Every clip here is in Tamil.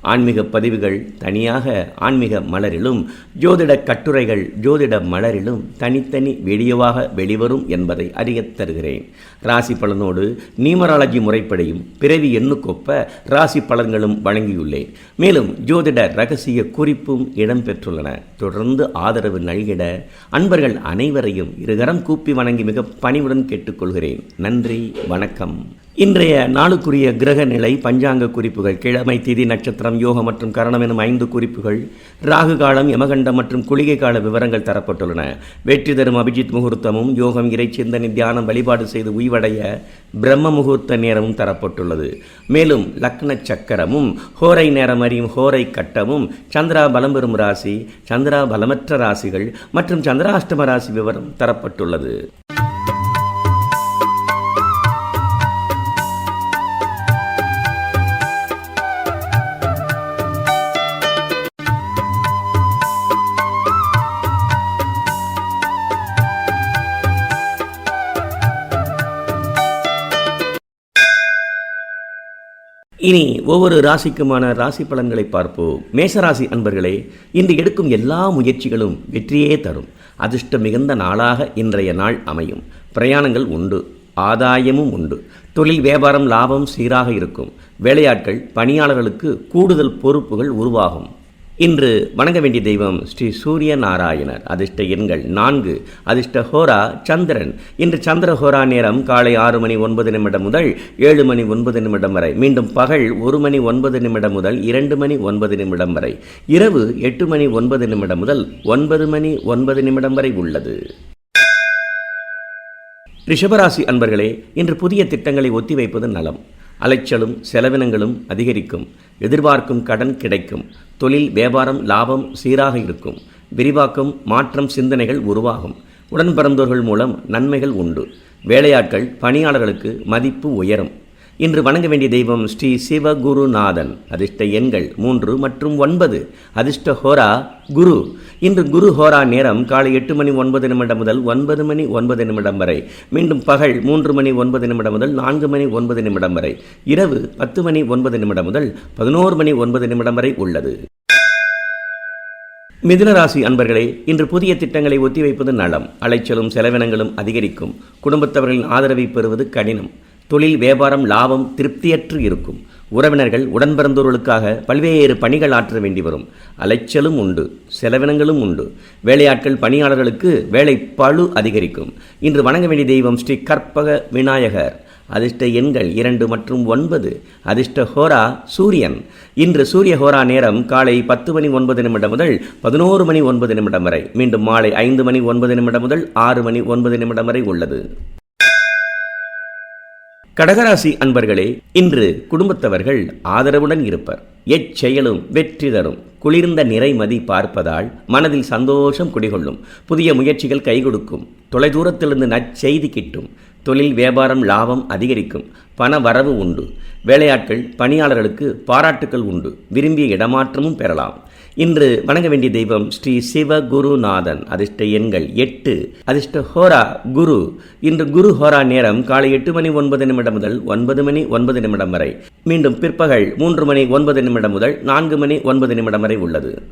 ஆன்மீக பதிவுகள் தனியாக ஆன்மீக மலரிலும் ஜோதிட கட்டுரைகள் ஜோதிட மலரிலும் தனித்தனி வீடியோவாக வெளிவரும் என்பதை அறியத் தருகிறேன். ராசி பலனோடு நியூமராலஜி முறைப்படியும் பிறவி எண்ணுக்கொப்ப ராசி பலன்களும் வழங்கியுள்ளேன். மேலும் ஜோதிட ரகசிய குறிப்பும் இடம்பெற்றுள்ளன. தொடர்ந்து ஆதரவு நல்கிட அன்பர்கள் அனைவரையும் இருகரம் கூப்பி வணங்கி மிக பணிவுடன் கேட்டுக்கொள்கிறேன். நன்றி வணக்கம். இன்றைய நாளுக்குரிய கிரக நிலை பஞ்சாங்க குறிப்புகள் கிழமை திதி நட்சத்திரம் யோகம் மற்றும் கரணம் எனும் ஐந்து குறிப்புகள் ராகு காலம் யமகண்டம் மற்றும் குளிகை கால விவரங்கள் தரப்பட்டுள்ளன. வெற்றி தரும் அபிஜித் முகூர்த்தமும் யோகம் இறை சிந்தனை தியானம் வழிபாடு செய்து உய்வடைய பிரம்ம முகூர்த்த நேரமும் தரப்பட்டுள்ளது. மேலும் லக்ன சக்கரமும் ஹோரை நேரம் அறியும் ஹோரை கட்டமும் சந்திரா பலம் பெறும் ராசி சந்திரா பலமற்ற ராசிகள் மற்றும் சந்திராஷ்டம ராசி விவரம் தரப்பட்டுள்ளது. இனி ஒவ்வொரு ராசிக்குமான ராசி பலன்களை பார்ப்போம். மேசராசி அன்பர்களே இன்று எடுக்கும் எல்லா முயற்சிகளும் வெற்றியே தரும். அதிர்ஷ்ட மிகுந்த நாளாக இன்றைய நாள் அமையும். பிரயாணங்கள் உண்டு ஆதாயமும் உண்டு. தொழில் வியாபாரம் லாபம் சீராக இருக்கும். வேலையாட்கள் பணியாளர்களுக்கு கூடுதல் பொறுப்புகள் உருவாகும். இன்று வணங்க வேண்டிய தெய்வம் ஸ்ரீ சூரிய நாராயணர் அதிர்ஷ்ட எண்கள் நான்கு. அதிர்ஷ்ட ஹோரா சந்திரன். இன்று சந்திர ஹோரா நேரம் காலை ஆறு மணி ஒன்பது நிமிடம் முதல் ஏழு மணி ஒன்பது நிமிடம் வரை. மீண்டும் பகல் ஒரு மணி ஒன்பது நிமிடம் முதல் இரண்டு மணி ஒன்பது நிமிடம் வரை. இரவு எட்டு மணி ஒன்பது நிமிடம் முதல் ஒன்பது மணி ஒன்பது நிமிடம் வரை உள்ளது. ரிஷபராசி அன்பர்களே இன்று புதிய திட்டங்களை ஒத்திவைப்பது நலம். அலைச்சலும் செலவினங்களும் அதிகரிக்கும். எதிர்பார்க்கும் கடன் கிடைக்கும். தொழில் வியாபாரம் லாபம் சீராக இருக்கும். விரிவாக்கம் மாற்றம் சிந்தனைகள் உருவாகும். உடன் பிறந்தோர்கள் மூலம் நன்மைகள் உண்டு. வேலையாட்கள் பணியாளர்களுக்கு மதிப்பு உயரும். இன்று வணங்க வேண்டிய தெய்வம் ஸ்ரீ சிவகுருநாதன். அதிர்ஷ்ட எண்கள் மூன்று மற்றும் ஒன்பது. அதிர்ஷ்ட ஹோரா குரு. இன்று குரு ஹோரா நேரம் காலை எட்டு மணி ஒன்பது நிமிடம் முதல் ஒன்பது மணி ஒன்பது நிமிடம் வரை. மீண்டும் பகல் மூன்று மணி ஒன்பது நிமிடம் முதல் நான்கு மணி ஒன்பது நிமிடம் வரை. இரவு பத்து மணி ஒன்பது நிமிடம் முதல் பதினோரு மணி ஒன்பது நிமிடம் வரை உள்ளது. மிதுனராசி அன்பர்களே இன்று புதிய திட்டங்களை ஒத்திவைப்பது நலம். அலைச்சலும் செலவினங்களும் அதிகரிக்கும். குடும்பத்தவர்களின் ஆதரவை பெறுவது கடினம். தொழில் வியாபாரம் லாபம் திருப்தியற்று இருக்கும். உறவினர்கள் உடன்பிறந்தோர்களுக்காக பல்வேறு பணிகள் ஆற்ற வேண்டி வரும். அலைச்சலும் உண்டு செலவினங்களும் உண்டு. வேலையாட்கள் பணியாளர்களுக்கு வேலை பழு அதிகரிக்கும். இன்று வணங்க வேண்டிய தெய்வம் ஸ்ரீ கற்பக விநாயகர். அதிர்ஷ்ட எண்கள் இரண்டு மற்றும் ஒன்பது. அதிர்ஷ்ட ஹோரா சூரியன். இன்று சூரிய ஹோரா நேரம் காலை பத்து மணி ஒன்பது நிமிடம் முதல் பதினோரு மணி ஒன்பது நிமிடம் வரை. மீண்டும் மாலை ஐந்து மணி ஒன்பது நிமிடம் முதல் ஆறு மணி ஒன்பது நிமிடம் வரை உள்ளது. கடகராசி அன்பர்களே இன்று குடும்பத்தவர்கள் ஆதரவுடன் இருப்பர். எச்செயலும் வெற்றி தரும். குளிர்ந்த நிறைமதி பார்ப்பதால் மனதில் சந்தோஷம் குடிகொள்ளும். புதிய முயற்சிகள் கை கொடுக்கும். தொலைதூரத்திலிருந்து நற்செய்தி கிட்டும். தொழில் வியாபாரம் லாபம் அதிகரிக்கும். பண வரவு உண்டு. வேலையாட்கள் பணியாளர்களுக்கு பாராட்டுக்கள் உண்டு. விரும்பிய இடமாற்றமும் பெறலாம். இன்று வணங்க வேண்டிய தெய்வம் ஸ்ரீ சிவகுருநாதன். அதிர்ஷ்ட எண்கள் எட்டு. அதிர்ஷ்ட ஹோரா குரு. இன்று குரு ஹோரா நேரம் காலை எட்டு மணி ஒன்பது நிமிடம் முதல் ஒன்பது மணி ஒன்பது நிமிடம் வரை. மீண்டும் பிற்பகல் மூன்று மணி ஒன்பது நிமிடம் முதல் நான்கு மணி ஒன்பது நிமிடம் வரை உள்ளது.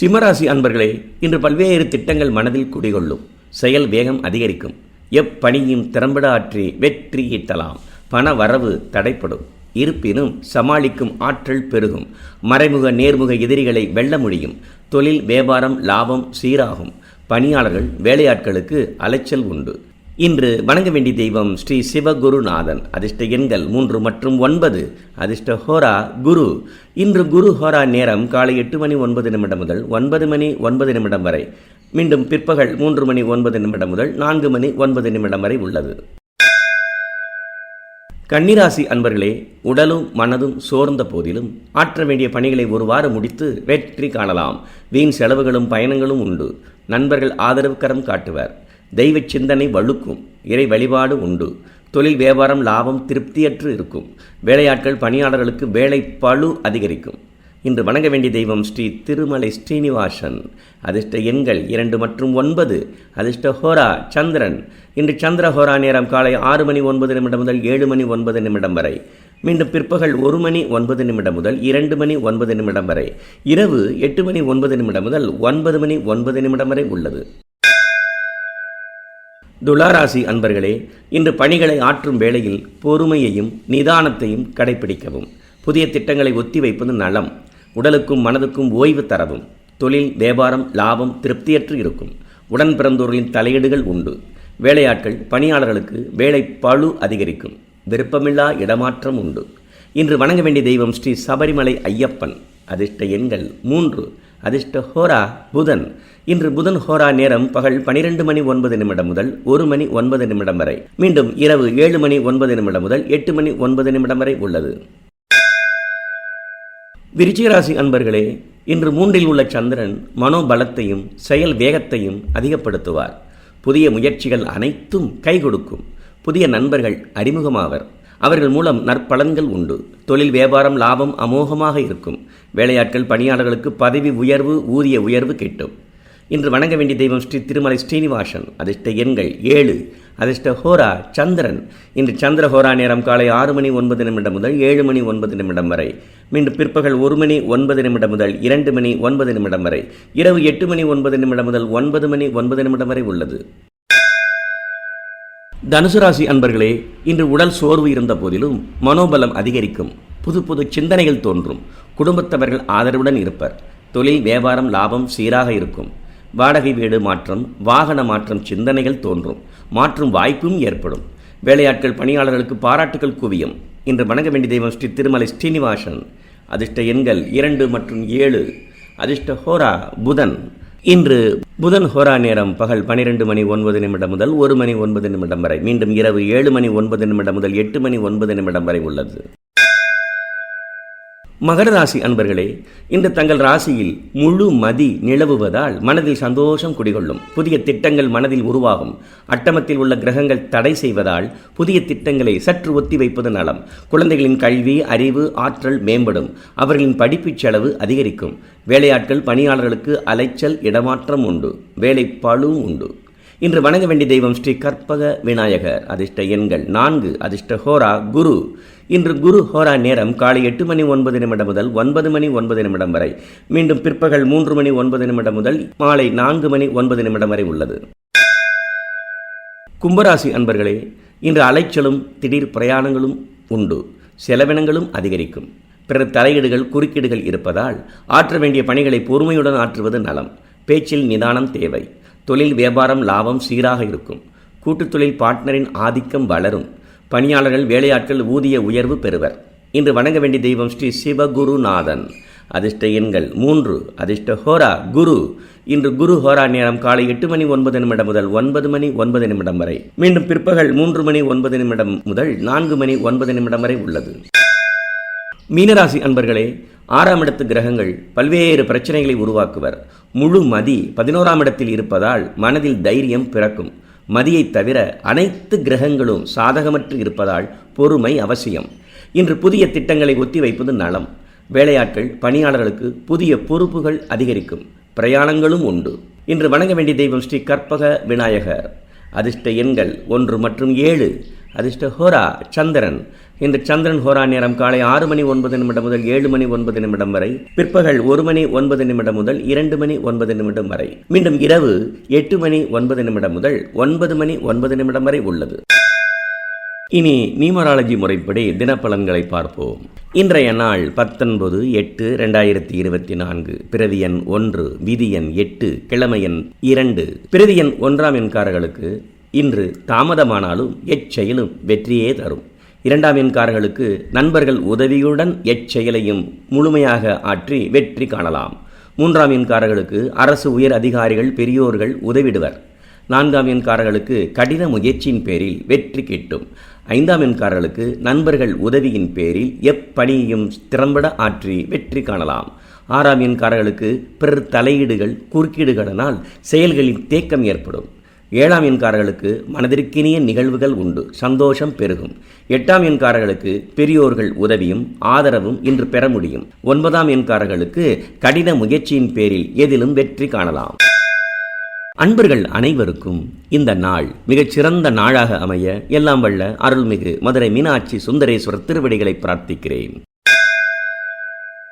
சிம்மராசி அன்பர்களே இன்று பல்வேறு திட்டங்கள் மனதில் குடிகொள்ளும். செயல் வேகம் அதிகரிக்கும். எப்பணியும் திறம்பட ஆற்றி வெற்றி ஈட்டலாம். பண வரவு தடைப்படும் இருப்பினும் சமாளிக்கும் ஆற்றல் பெருகும். மறைமுக நேர்முக எதிரிகளை வெல்ல முடியும். தொழில் வியாபாரம் லாபம் சீராகும். பணியாளர்கள் வேலையாட்களுக்கு அலைச்சல் உண்டு. இன்று வணங்க வேண்டிய தெய்வம் ஸ்ரீ சிவகுருநாதன். அதிர்ஷ்ட எண்கள் மூன்று மற்றும் ஒன்பது. அதிர்ஷ்ட ஹோரா குரு. இன்று குரு ஹோரா நேரம் காலை எட்டு மணி ஒன்பது நிமிடம் முதல் ஒன்பது மணி ஒன்பது நிமிடம் வரை. மீண்டும் பிற்பகல் மூன்று மணி ஒன்பது நிமிடம் முதல் நான்கு மணி ஒன்பது நிமிடம் வரை உள்ளது. கன்னிராசி அன்பர்களே உடலும் மனதும் சோர்ந்த போதிலும் ஆற்ற வேண்டிய பணிகளை ஒருவாறு முடித்து வெற்றி காணலாம். வீண் செலவுகளும் பயணங்களும் உண்டு. நண்பர்கள் ஆதரவு கரம் காட்டுவர். தெய்வ சிந்தனை வழுக்கும் இறை வழிபாடு உண்டு. தொழில் வியாபாரம் லாபம் திருப்தியற்று இருக்கும். வேலையாட்கள் பணியாளர்களுக்கு வேலை பளு அதிகரிக்கும். இன்று வணங்க வேண்டிய தெய்வம் ஸ்ரீ திருமலை ஸ்ரீனிவாசன். அதிர்ஷ்ட எண்கள் இரண்டு மற்றும் ஒன்பது. அதிர்ஷ்ட ஹோரா சந்திரன். இன்று சந்திர ஹோரா நேரம் காலை ஆறு மணி ஒன்பது நிமிடம் முதல் ஏழு மணி ஒன்பது நிமிடம் வரை. மீண்டும் பிற்பகல் ஒரு மணி ஒன்பது நிமிடம் முதல் இரண்டு மணி ஒன்பது நிமிடம் வரை. இரவு எட்டு மணி ஒன்பது நிமிடம் முதல் ஒன்பது மணி ஒன்பது நிமிடம் வரை உள்ளது. துளாராசி அன்பர்களே இன்று பணிகளை ஆற்றும் வேளையில் பொறுமையையும் நிதானத்தையும் கடைபிடிக்கவும். புதிய திட்டங்களை ஒத்திவைப்பது நலம். உடலுக்கும் மனதுக்கும் ஓய்வு தரவும். தொழில் வியாபாரம் லாபம் திருப்தியற்று இருக்கும். உடன் பிறந்தோர்களின் தலையீடுகள் உண்டு. வேலையாட்கள் பணியாளர்களுக்கு வேலை பளு அதிகரிக்கும். விருப்பமில்லா இடமாற்றம் உண்டு. இன்று வணங்க வேண்டிய தெய்வம் ஸ்ரீ சபரிமலை ஐயப்பன். அதிர்ஷ்ட எண்கள் மூன்று. அதிர்ஷ்ட ஹோரா புதன். இன்று புதன் ஹோரா நேரம் பகல் பனிரெண்டு மணி ஒன்பது நிமிடம் முதல் ஒரு மணி ஒன்பது நிமிடம் வரை. மீண்டும் இரவு ஏழு மணி ஒன்பது நிமிடம் முதல் எட்டு மணி ஒன்பது நிமிடம் வரை உள்ளது. விருச்சிகராசி அன்பர்களே இன்று மூன்றில் உள்ள சந்திரன் மனோபலத்தையும் செயல் வேகத்தையும் அதிகப்படுத்துவார். புதிய முயற்சிகள் அனைத்தும் கை கொடுக்கும். புதிய நண்பர்கள் அறிமுகமாவர். அவர்கள் மூலம் நற்பலன்கள் உண்டு. தொழில் வியாபாரம் லாபம் அமோகமாக இருக்கும். வேலையாட்கள் பணியாளர்களுக்கு பதவி உயர்வு ஊதிய உயர்வு கிட்டும். இன்று வணங்க வேண்டிய தெய்வம் ஸ்ரீ திருமலை ஸ்ரீனிவாசன். அதிர்ஷ்ட எண்கள் ஏழு. அதிர்ஷ்ட ஹோரா சந்திரன். இன்று சந்திர ஹோரா நேரம் காலை ஆறு மணி ஒன்பது நிமிடம் முதல் ஏழு மணி ஒன்பது நிமிடம் வரை. மீண்டும் பிற்பகல் ஒரு மணி ஒன்பது நிமிடம் முதல் இரண்டு மணி ஒன்பது நிமிடம் வரை. இரவு எட்டு மணி ஒன்பது நிமிடம் முதல் ஒன்பது மணி ஒன்பது நிமிடம் வரை உள்ளது. தனுசு ராசி அன்பர்களே இன்று உடல் சோர்வு இருந்த போதிலும் மனோபலம் அதிகரிக்கும். புது புது சிந்தனைகள் தோன்றும். குடும்பத்தவர்கள் ஆதரவுடன் இருப்பர். தொழில் வியாபாரம் லாபம் சீராக இருக்கும். வாடகை வீடு மாற்றம் வாகன மாற்றம் சிந்தனைகள் தோன்றும். மாற்றும் வாய்ப்பும் ஏற்படும். வேலையாட்கள் பணியாளர்களுக்கு பாராட்டுகள் குவியும். இன்று வணங்க வேண்டிய தெய்வம் ஸ்ரீ திருமலை ஸ்ரீனிவாசன். அதிர்ஷ்ட எண்கள் இரண்டு மற்றும் ஏழு. அதிர்ஷ்ட ஹோரா புதன். இன்று புதன் ஹோரா நேரம் பகல் பனிரெண்டு மணி ஒன்பது நிமிடம் முதல் ஒரு மணி ஒன்பது நிமிடம் வரை. மீண்டும் இரவு ஏழு மணி ஒன்பது நிமிடம் முதல் எட்டு மணி ஒன்பது நிமிடம் வரை உள்ளது. மகர ராசி அன்பர்களே இன்று தங்கள் ராசியில் முழு மதி நிலவுவதால் மனதில் சந்தோஷம் குடிகொள்ளும் புதிய திட்டங்கள் மனதில் உருவாகும் அட்டமத்தில் உள்ள கிரகங்கள் தடை செய்வதால் புதிய திட்டங்களை சற்று ஒத்தி வைப்பது நலம். குழந்தைகளின் கல்வி அறிவு ஆற்றல் மேம்படும் அவர்களின் படிப்புச் செலவு அதிகரிக்கும். வேலையாட்கள் பணியாளர்களுக்கு அலைச்சல் இடமாற்றம் உண்டு வேலை பழுவும் உண்டு. இன்று வணங்க வேண்டிய தெய்வம் ஸ்ரீ கற்பக விநாயகர். அதிர்ஷ்ட எண்கள் நான்கு. அதிர்ஷ்ட ஹோரா குரு. இன்று குரு ஹோரா நேரம் காலை எட்டு மணி ஒன்பது நிமிடம் முதல் ஒன்பது மணி ஒன்பது நிமிடம் வரை. மீண்டும் பிற்பகல் மூன்று மணி ஒன்பது நிமிடம் முதல் மாலை நான்கு மணி ஒன்பது நிமிடம் வரை உள்ளது. கும்பராசி அன்பர்களே இன்று அலைச்சலும் திடீர் பிரயாணங்களும் உண்டு. செலவினங்களும் அதிகரிக்கும். பிறர் தலையீடுகள் குறுக்கீடுகள் இருப்பதால் ஆற்ற வேண்டிய பணிகளை பொறுமையுடன் ஆற்றுவது நலம். பேச்சில் நிதானம் தேவை. தொழில் வியாபாரம் லாபம் சீராக இருக்கும். கூட்டுத் தொழில் பார்ட்னரின் ஆதிக்கம் வளரும். பணியாளர்கள் வேலையாட்கள் ஊதிய உயர்வு பெறுவர். இன்று வணங்க வேண்டிய தெய்வம் ஸ்ரீ சிவகுருநாதன். அதிர்ஷ்ட எண்கள் மூன்று அதிர்ஷ்ட ஹோரா குரு. இன்று குரு ஹோரா நேரம் காலை எட்டு மணி ஒன்பது நிமிடம் முதல் ஒன்பது மணி ஒன்பது நிமிடம் வரை. மீண்டும் பிற்பகல் மூன்று மணி ஒன்பது நிமிடம் முதல் நான்கு மணி ஒன்பது நிமிடம் வரை உள்ளது. மீனராசி அன்பர்களே ஆறாம் இடத்து கிரகங்கள் பல்வேறு பிரச்சனைகளை உருவாக்குவர். முழு மதி பதினோராம் இடத்தில் இருப்பதால் மனதில் தைரியம் பிறக்கும். மதியை தவிர அனைத்து கிரகங்களும் சாதகமற்று இருப்பதால் பொறுமை அவசியம். இன்று புதிய திட்டங்களை ஒத்திவைப்பது நலம். வேலையாட்கள் பணியாளர்களுக்கு புதிய பொறுப்புகள் அதிகரிக்கும். பிரயாணங்களும் உண்டு. இன்று வணங்க வேண்டிய தெய்வம் ஸ்ரீ கற்பக விநாயகர். அதிர்ஷ்ட எண்கள் ஒன்று மற்றும் ஏழு. அதிர்ஷ்ட ஹோரா சந்திரன். இந்த சந்திரன் ஹோரா நேரம் காலை ஆறு மணி ஒன்பது நிமிடம் முதல் ஏழு மணி ஒன்பது நிமிடம் வரை பிற்பகல் ஒரு மணி ஒன்பது நிமிடம் முதல் இரண்டு மணி ஒன்பது நிமிடம் வரை. மீண்டும் இரவு எட்டு மணி ஒன்பது நிமிடம் முதல் ஒன்பது மணி ஒன்பது நிமிடம் வரை உள்ளது. இனி நியூமராலஜி முறைப்படி தினப்பலன்களை பார்ப்போம். இன்றைய நாள் பத்தொன்பது எட்டு ரெண்டாயிரத்தி இருபத்தி நான்கு. பிரதி எண் ஒன்று விதி எண் எட்டு கிழமை எண் இரண்டு. பிரதி எண் ஒன்றாம் எண்காரர்களுக்கு இன்று தாமதமானாலும் எச்செயலும் வெற்றியே தரும். இரண்டாம் எண்காரர்களுக்கு நண்பர்கள் உதவியுடன் எச்செயலையும் முழுமையாக ஆற்றி வெற்றி காணலாம். மூன்றாம் எண்காரர்களுக்கு அரசு உயர் அதிகாரிகள் பெரியோர்கள் உதவிடுவர். நான்காம் எண்காரர்களுக்கு கடின முயற்சியின் பேரில் வெற்றி கிட்டும். ஐந்தாம் எண்காரர்களுக்கு நண்பர்கள் உதவியின் பேரில் எப்பணியையும் திறம்பட ஆற்றி வெற்றி காணலாம். ஆறாம் எண்காரர்களுக்கு பிறர் தலையீடுகள் குறுக்கீடுகளினால் செயல்களில் தேக்கம் ஏற்படும். ஏழாம் எண்காரர்களுக்கு மனதிற்கினிய நிகழ்வுகள் உண்டு. சந்தோஷம் பெருகும். எட்டாம் எண்காரர்களுக்கு பெரியோர்கள் உதவியும் ஆதரவும் இன்று பெற முடியும். ஒன்பதாம் எண்காரர்களுக்கு கடின முயற்சியின் பேரில் எதிலும் வெற்றி காணலாம். அன்பர்கள் அனைவருக்கும் இந்த நாள் மிகச் சிறந்த நாளாக அமைய எல்லாம் வல்ல அருள்மிகு மதுரை மீனாட்சி சுந்தரேஸ்வரர் திருவடிகளை பிரார்த்திக்கிறேன்.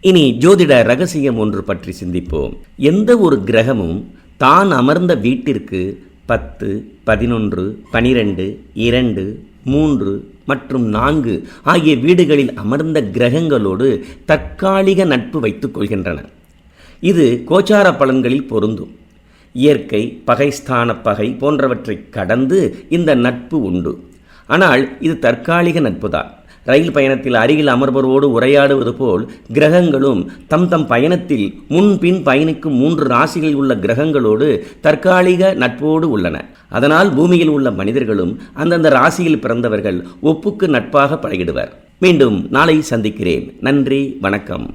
இனி ஜோதிட ரகசியம் ஒன்று பற்றி சிந்திப்போம். எந்த ஒரு கிரகமும் தான் அமர்ந்த வீட்டிற்கு பத்து பதினொன்று பனிரெண்டு இரண்டு மூன்று மற்றும் நான்கு ஆகிய வீடுகளில் அமர்ந்த கிரகங்களோடு தற்காலிக நட்பு வைத்துக் கொள்கின்றன. இது கோச்சார பலன்களில் பொருந்தும். இயற்கை பகைஸ்தான பகை போன்றவற்றை கடந்து இந்த நட்பு உண்டு. ஆனால் இது தற்காலிக நட்புதான். ரயில் பயணத்தில் அருகில் அமர்வரோடு உரையாடுவது போல் கிரகங்களும் தம் தம் பயணத்தில் முன்பின் பயணிக்கும் மூன்று ராசிகளில் உள்ள கிரகங்களோடு தற்காலிக நட்போடு உள்ளன. அதனால் பூமியில் உள்ள மனிதர்களும் அந்தந்த ராசியில் பிறந்தவர்கள் ஒப்புக்கு நட்பாக பழகிடுவர். மீண்டும் நாளை சந்திக்கிறேன். நன்றி வணக்கம்.